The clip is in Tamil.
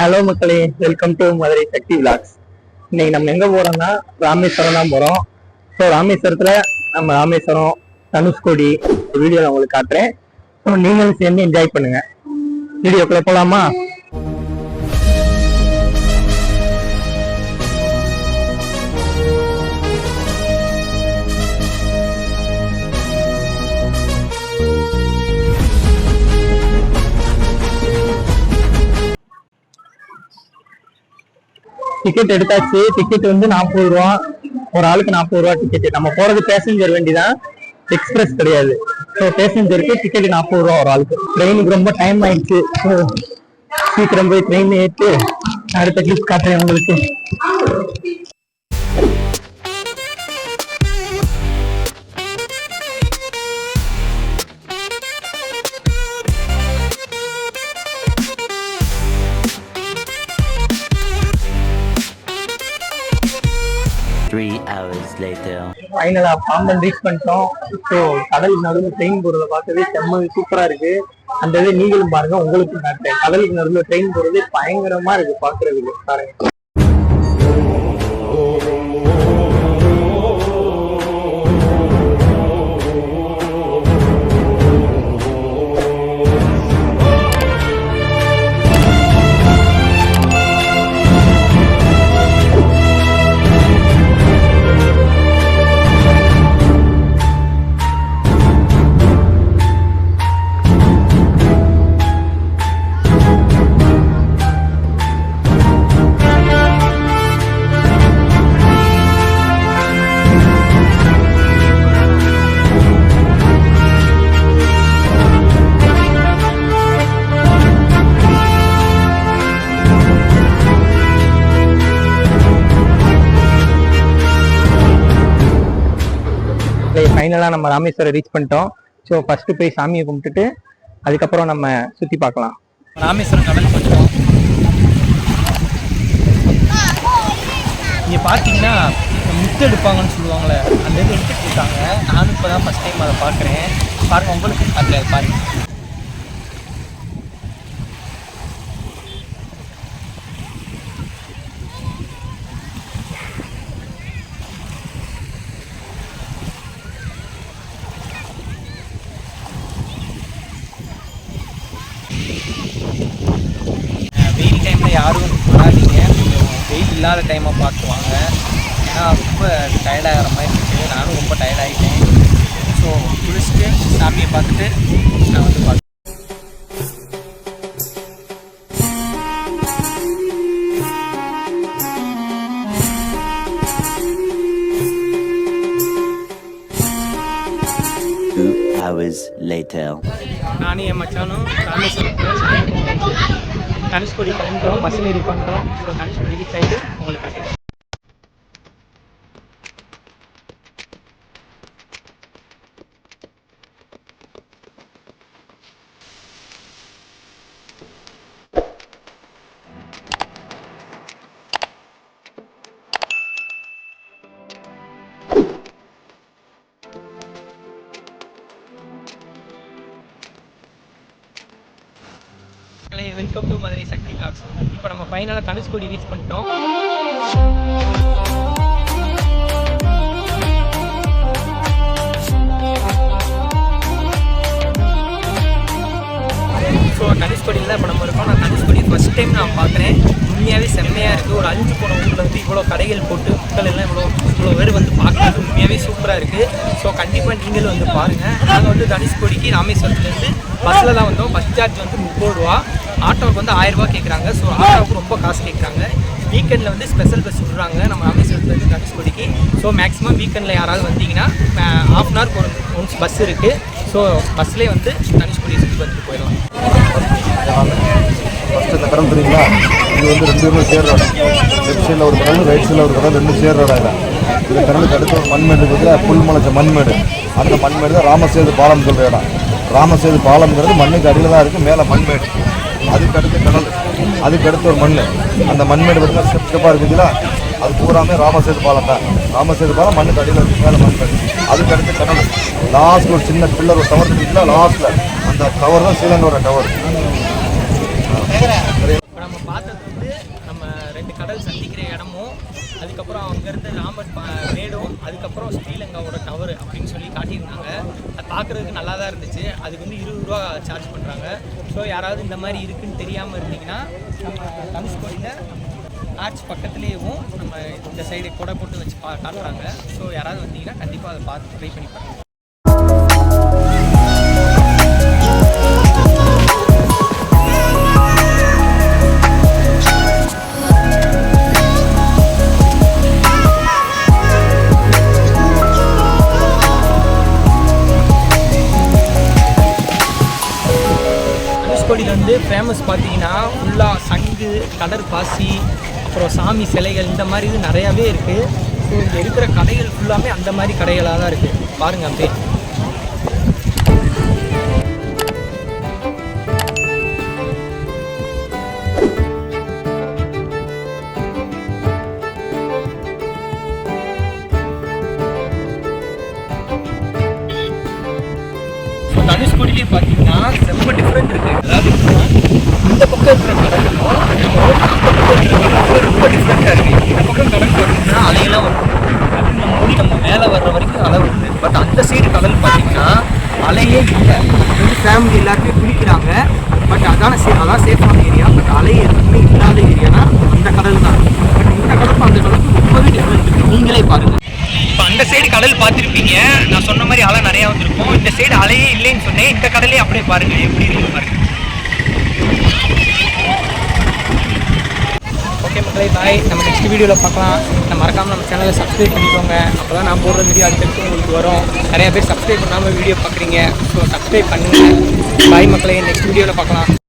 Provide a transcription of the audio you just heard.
ஹலோ மக்களே. Welcome to Madurai Sakthi vlogs இன்னைக்கு நம்ம எங்க போறோம்னா ராமேஸ்வரம் தான் போறோம். ஸோ ராமேஸ்வரத்துல நம்ம ராமேஸ்வரம் தனுஷ்கோடி வீடியோ நான் உங்களுக்கு காட்டுறேன். ஸோ நீங்களும் சேர்ந்து என்ஜாய் பண்ணுங்க. வீடியோக்குள்ள போலாமா? டிக்கெட் எடுத்தாச்சு. டிக்கெட் வந்து நாற்பது ரூபா. ஒரு ஆளுக்கு நாற்பது ரூபா டிக்கெட் நம்ம போறது பேசஞ்சர் வேண்டிதான். எக்ஸ்பிரஸ் கிடையாது. ஸோ பேசஞ்சருக்கு டிக்கெட் நாற்பது ரூபா ஒரு ஆளுக்கு. ட்ரெயினுக்கு ரொம்ப டைம் ஆயிடுச்சு. ஸோ சீக்கிரம் போய் ட்ரெயின் ஏற்று அடுத்த கிளிப் காட்டுறேன் உங்களுக்கு. Hours ஃபைனலா பாம்பன் ரீச் பண்ணிட்டோம். ஸோ கடல் நடுவில் ட்ரெயின் போறத பார்க்கவே செம்ம சூப்பரா இருக்கு. அந்த இது நீங்களும் பாருங்க உங்களுக்கு காட்டுறேன். கடலுக்கு நடுவில் ட்ரெயின் போறது பயங்கரமா இருக்கு பாக்குறதுக்கு பாருங்க. ஃபைனலாக நம்ம ராமேஸ்வரம் ரீச் பண்ணிட்டோம். ஸோ ஃபர்ஸ்ட் போய் சாமியை கும்பிட்டுட்டு அதுக்கப்புறம் நம்ம சுற்றி பார்க்கலாம். ராமேஸ்வரம் கடல் வந்துட்டோம். இங்கே பார்த்தீங்கன்னா முத்து எடுப்பாங்கன்னு சொல்லுவாங்களே அந்த இது எடுத்துகிட்டு இருக்காங்க. நானும் இப்போ தான் ஃபஸ்ட் டைம் அதை பார்க்குறேன் பாருங்க உங்களுக்கு அதில் பாருங்கள் இல்லாத டைமாக பார்த்து வாங்க. ஏன்னா ரொம்ப டயர்டாகிற மாதிரி இருக்குது நானும் ரொம்ப டயர்ட் ஆகிட்டேன் ஸோ குளிச்சுட்டு சாமியை பார்த்துட்டு நான் வந்து பார்த்து hours later. நானும் என் மச்சானும் ராமேஸ்வரம் தனுஷ்கோடி கிளம்பிட்டோம் பஸ்ஸில் இது பண்ணுறோம் ஸோ தனுஷ்கோடி ரீச் ஆகிட்டு உங்களுக்கு காட்டுறேன். வெல்கம் டு மதுரை சக்தி காக்ஸ் இப்போ நம்ம ஃபைனலாக தனுஷ்கோடி ரீச் பண்ணிட்டோம். ஸோ தனுஷ்கோடியில் இப்போ நம்ம இருக்கோம். நான் தனுஷ்கோடி ஃபஸ்ட் டைம் நான் பார்க்குறேன். உண்மையாகவே செம்மையாக இருக்குது ஒரு அஞ்சு போன ஊரில் வந்து இவ்வளோ கடைகள் போட்டு மக்கள் எல்லாம் இவ்வளோ இவ்வளோ பேர் வந்து பார்க்குறது உண்மையாகவே சூப்பராக இருக்குது ஸோ கண்டிப்பாக நீங்களும் வந்து பாருங்கள் நாங்கள் வந்து தனுஷ்கோடிக்கு ராமேஸ்வரத்துலேருந்து பஸ்ஸில் தான் வந்தோம். பஸ் சார்ஜ் வந்து முப்பது ரூபா. ஆட்டோவுக்கு வந்து ஆயிரம் கேட்குறாங்க ஸோ ஆட்டோவுக்கு ரொம்ப காசு கேட்குறாங்க வீக்கெண்டில் வந்து ஸ்பெஷல் பஸ் விடுறாங்க. நம்ம ராமேஸ்வரத்துலேருந்து தனுஷ்கோடிக்கு ஸோ மேக்ஸிமம் வீக்கெண்டில் யாராவது வந்தீங்கன்னா ஹாஃப் அன் ஹவருக்கு ஒரு ஒன்ஸ் பஸ் இருக்குது ஸோ பஸ்லேயே வந்து தனுஷ்கோடியை சுற்றி பார்த்துட்டு போயிடலாம். இந்த கடன் தெரியுங்களா இது வந்து ரெண்டு பேரும் சேர் லெஃப்ட் சைடில் ஒரு கடல் ரைட் சைடில் ஒரு கடல் ரெண்டு சேர் இடம் இல்லை இந்த கடலுக்கு அடுத்து ஒரு மண்மேடு இருக்குது புல் முளைச்ச மண்மேடு. அந்த மண்மேடு தான் ராமசேது பாலம் சொல்கிற இடம். ராமசேது பாலம்ங்கிறது மண்ணுக்கு அடியில் தான் இருக்குது மேலே மண்மேடு. அதுக்கு அடுத்து கடல். அதுக்கு அடுத்து ஒரு மண் அந்த மண்மேடு பார்த்தீங்கன்னா ஸ்டெப் ஸ்டெப்பாக இருக்குதுங்களா அது பூராமே ராமசேது பாலம் தான். ராமசேது பாலம் மண்ணுக்கு அடியில் இருக்கு மேலே மண்மேடு. அதுக்கு அடுத்து கடல். லாஸ்ட் ஒரு சின்ன பில்லர் ஒரு டவர் இருக்குல்ல லாஸ்ட்டில் அந்த டவர் தான் ஸ்ரீலங்கோட டவர் இப்போ நம்ம பார்த்தது வந்து நம்ம ரெண்டு கடல் சந்திக்கிற இடமும் அதுக்கப்புறம் அங்கேருந்து ராமர் மேடும் அதுக்கப்புறம் ஸ்ரீலங்காவோட டவர் அப்படின்னு சொல்லி காட்டியிருந்தாங்க. அது பார்க்குறதுக்கு நல்லா தான் இருந்துச்சு. அதுக்கு வந்து இருபது ரூபா சார்ஜ் பண்ணுறாங்க ஸோ யாராவது இந்த மாதிரி இருக்குன்னு தெரியாமல் இருந்தீங்கன்னா நம்ம கோயிலில் ஆர்ச் பக்கத்துலேயும் நம்ம இந்த சைடு கொடை போட்டு வச்சு பா காட்டுறாங்க. ஸோ யாராவது வந்தீங்கன்னா கண்டிப்பாக அதை பார்த்து ட்ரை பண்ணி பாருங்கள் ஃபேமஸ் பார்த்தீங்கன்னா ஃபுல்லாக சங்கு கடற்பாசி அப்புறம் சாமி சிலைகள் இந்த மாதிரி இது நிறையாவே இருக்குது ஸோ இங்கே இருக்கிற கடைகள் ஃபுல்லாமே அந்த மாதிரி கடைகளாக தான் இருக்குது பாருங்க அப்படியே. தனுஷ்கோடியிலே பார்த்தீங்கன்னா செம்ம டிஃப்ரெண்ட் இருக்குது அதாவது இருக்கிற கடலுக்கும் ரொம்ப டிஃப்ரெண்ட்டாக இருக்குது இந்த பக்கம் கடல் பார்த்தீங்கன்னா அலையெல்லாம் வரும் கடல் நம்ம நம்ம மேலே வர்ற வரைக்கும் அலை வருது பட் அந்த சைடு கடல் பார்த்தீங்கன்னா அலையே இல்லை வந்து ஃபேமிலி எல்லாருமே குளிக்கிறாங்க பட் அதான சே அதான் சேஃபான ஏரியா பட் அலை எதுவுமே இல்லாத ஏரியானா அந்த கடல் தான் பட் இந்த கடலுக்கும் அந்த கடலுக்கும் ரொம்பவே டிஃப்ரெண்ட் இருக்குது நீங்களே பாருங்கள் இப்போ அந்த சைடு கடல் பார்த்துருப்பீங்க. நான் சொன்ன மாதிரி அலை நிறையா வந்திருக்கும். இந்த சைடு அலையே இல்லைன்னு சொன்னேன். இந்த கடலே அப்படியே பாருங்கள் எப்படி இருக்கு பாருங்க. ஓகே மக்களே பாய் நம்ம நெக்ஸ்ட் வீடியோவில் பார்க்கலாம். நம்ம மறக்காமல் நம்ம சேனலை சப்ஸ்கிரைப் பண்ணிக்கோங்க. அப்போ தான் நான் போடுற வீடியோ அடுத்தடுத்து உங்களுக்கு வரும். நிறையா பேர் சப்ஸ்கிரைப் பண்ணாமல் வீடியோ பார்க்குறீங்க. ஸோ சப்ஸ்கிரைப் பண்ணுங்கள் பாய் மக்களே நெக்ஸ்ட் வீடியோவில் பார்க்கலாம்.